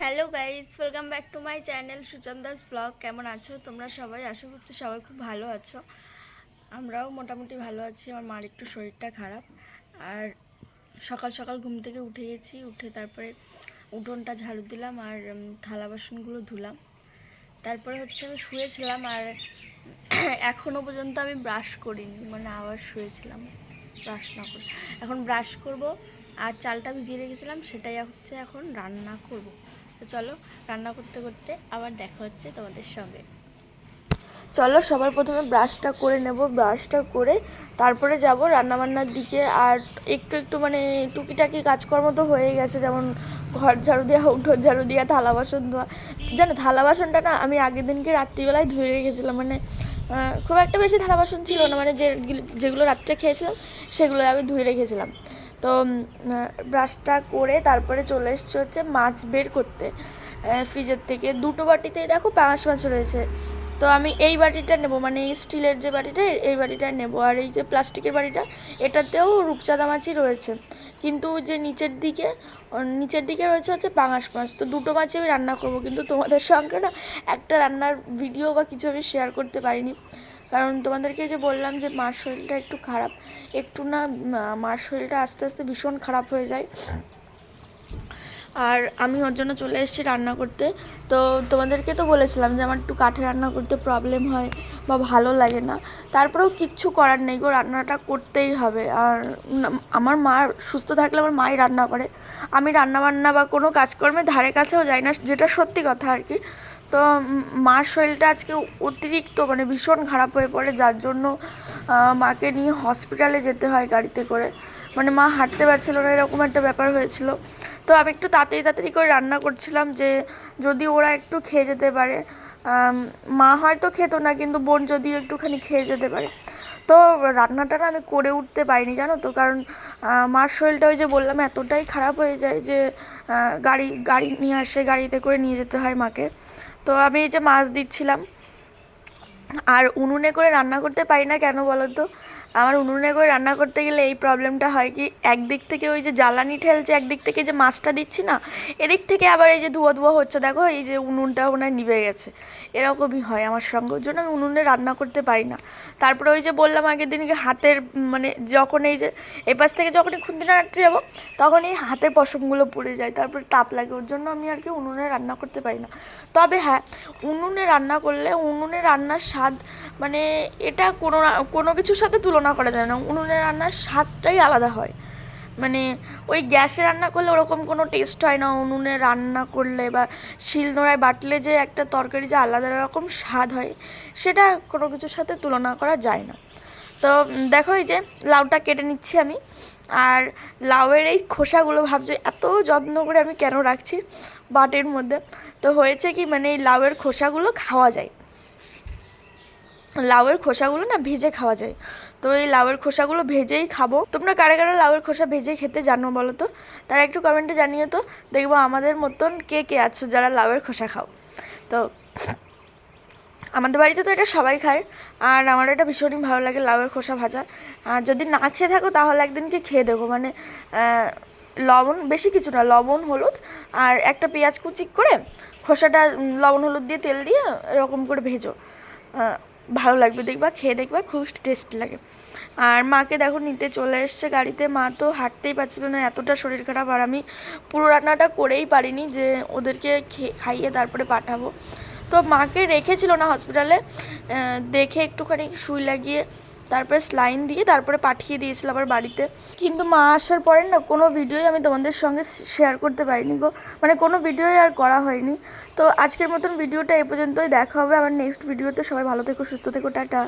Hello guys welcome back to my channel Suchan Das blog কেমন আছো? তোমরা সবাই? আশা করছি সবাই খুব ভালো আছো। আমরাও মোটামুটি ভালো আছি। আমার মার একটু শরীরটা খারাপ। আর সকাল সকাল ঘুম থেকে উঠে গেছি। উঠে তারপরে উঠোনটা ঝাড়ু দিলাম আর থালা বাসনগুলো ধুলাম। তারপরে হচ্ছে আমি শুয়েছিলাম আর এখনও পর্যন্ত আমি ব্রাশ করিনি। মানে আবার শুয়েছিলাম। ব্রাশ না করে। এখন ব্রাশ করব। আর চালটা ভিজিয়ে রেখেছিলাম। সেটাই হচ্ছে এখন রান্না করব। তো চলো রান্না করতে করতে আবার দেখা হচ্ছে তোমাদের সঙ্গে। চলো সবার প্রথমে ব্রাশটা করে নেব, ব্রাশটা করে তারপরে যাব রান্নাবান্নার দিকে। আর একটু একটু মানে টুকিটাকি কাজকর্ম তো হয়ে গেছে, যেমন ঘর ঝাড়ু দেওয়া, উঠোন ঝাড়ু দেওয়া, থালা বাসন ধোয়া। জানো, থালা বাসনটা না আমি আগের দিনকে রাত্রিবেলায় ধুয়ে রেখেছিলাম মানে খুব একটা বেশি থালা বাসন ছিল না মানে যে যেগুলো রাত্রে খেয়েছিলাম সেগুলো আমি ধুয়ে রেখেছিলাম। তো ব্রাশটা করে তারপরে চলে এসছে হচ্ছে মাছ বের করতে। ফ্রিজের থেকে। দুটো বাটিতেই দেখো পাঁচ মাছ রয়েছে। তো আমি এই বাটিটা নেব মানে এই স্টিলের যে বাটিটা, এই বাটিটা নেব। আর এই যে প্লাস্টিকের বাটিটা, এটাতেও রূপচাঁদা মাছই রয়েছে। কিন্তু যে নিচের দিকে নিচের দিকে রয়েছে হচ্ছে পাঙাশ মাছ। তো দুটো মাছই আমি রান্না করব, কিন্তু তোমাদের সঙ্গে না একটা রান্নার ভিডিও বা কিছু আমি শেয়ার করতে পারিনি। কারণ তোমাদেরকে যে বললাম যে মার শরীরটা একটু খারাপ, একটু না মার শরীরটা আস্তে আস্তে ভীষণ খারাপ হয়ে যায়। আর আমি ওর জন্য চলে এসেছি রান্না করতে। তো তোমাদেরকে তো বলেছিলাম যে আমার একটু কাঠে রান্না করতে প্রবলেম হয় বা ভালো লাগে না। তারপরেও কিচ্ছু করার নেই গো, রান্নাটা করতেই হবে। আর আমার মা সুস্থ থাকলে আমার মাই রান্না করে। আমি রান্না বান্না বা কোনো কাজকর্মে ধারে কাছেও যাই না, যেটা সত্যি কথা আর কি। তো মার শরীরটা আজকে অতিরিক্ত মানে ভীষণ খারাপ হয়ে পড়ে, যার জন্য মাকে নিয়ে হসপিটালে যেতে হয় গাড়িতে করে। মানে মা হাঁটতে পারছিল না, এরকম একটা ব্যাপার হয়েছিল। তো আমি একটু তাড়াতাড়ি তাড়াতাড়ি করে রান্না করছিলাম যে, যদি ওরা একটু খেয়ে যেতে পারে। মা হয়তো খেত না, কিন্তু বোন যদি একটুখানি খেয়ে যেতে পারে। তো রান্নাটা না আমি করে উঠতে পারিনি, জানো তো? কারণ মার শরীরটা ওই যে বললাম, এতটাই খারাপ হয়ে যায় যে গাড়ি গাড়ি নিয়ে আসে, গাড়িতে করে নিয়ে যেতে হয় মাকে। তো আমি এই যে মাছ দিচ্ছিলাম। আর উনুনে করে রান্না করতে পারি না কেন বলো তো আমার উনুনে করে রান্না করতে গেলে এই প্রবলেমটা হয় কি, একদিক থেকে ওই যে জ্বালানি ঠেলছে, একদিক থেকে যে মাছটা দিচ্ছি না, এদিক থেকে আবার এই যে ধোয়া ধোয়া হচ্ছে, দেখো এই যে উনুনটা ওনার নিভে গেছে। এরকমই হয় আমার সঙ্গে ওর জন্য, আমি উনুনে রান্না করতে পারি না। তারপরে ওই যে বললাম আগের দিনকে হাতের মানে যখন এই যে এপাশ থেকে যখনই খুন্তি নাড়তে যাব, তখন এই হাতের পশমগুলো পড়ে যায়, তারপরে তাপ লাগে, ওর জন্য আমি আর কি উনুনে রান্না করতে পারি না। তবে হ্যাঁ উনুনে রান্না করলে উনুনে রান্নার স্বাদ মানে এটা কোনো কোনো কিছুর সাথে তুলনা করা যায় না। উনুনে রান্নার স্বাদটাই আলাদা হয়। মানে ওই গ্যাসে রান্না করলে ওরকম কোনো টেস্ট হয় না। উনুনে রান্না করলে বা শিলনোড়ায় বাটলে যে একটা তরকারি যে আলাদা রকম স্বাদ হয়, সেটা কোনো কিছুর সাথে তুলনা করা যায় না। তো দেখো এই যে লাউটা কেটে নিচ্ছি আমি। আর লাউয়ের এই খোসাগুলো ভাবছ, এত যত্ন করে আমি কেন রাখছি বাটির মধ্যে? তো হয়েছে কি মানে এই লাউয়ের খোসাগুলো খাওয়া যায়। লাউয়ের খোসাগুলো না ভেজে খাওয়া যায়। তো এই লাউয়ের খোসাগুলো ভেজেই খাব। তোমরা কারা কারা লাউয়ের খোসা ভেজে খেতে জানো বলো তো? তারা একটু কমেন্টে জানিও তো। দেখব আমাদের মতন কে কে আছো যারা লাউয়ের খোসা খাও। তো আমাদের বাড়িতে তো এটা সবাই খায়, আর আমার এটা ভীষণই ভালো লাগে লাউয়ের খোসা ভাজা। আর যদি না খেয়ে থাকো তাহলে একদিনকে খেয়ে দেখো। মানে লবণ, বেশি কিছু না, লবণ, হলুদ আর একটা পেঁয়াজ কুচি করে খোসাটা লবণ, হলুদ দিয়ে তেল দিয়ে এরকম করে ভেজো। ভালো লাগবে দেখবা, খেয়ে দেখবা, খুব টেস্টি লাগে। আর মাকে দেখো নিতে চলে এসছে গাড়িতে। মা তো হাঁটতেই পারছিল না, এতটা শরীর খারাপ। আর আমি পুরো রান্নাটা করেই পারিনি যে ওদেরকে খাইয়ে তারপরে পাঠাবো। তো মাকে রেখেছিল না হসপিটালে দেখে একটুখানি সুই লাগিয়ে তারপরে স্লাইন দিয়ে তারপরে পাঠিয়ে দিয়েছিল আবার বাড়িতে। কিন্তু মা আসার পরে না কোনো ভিডিওই আমি তোমাদের সঙ্গে শেয়ার করতে পারিনি গো। মানে কোনো ভিডিওই আর করা হয়নি। তো আজকের মতন ভিডিওটা এ পর্যন্তই। দেখা হবে আমার নেক্সট ভিডিওতে সবাই ভালো থেকো, সুস্থ থেকো, টাটা।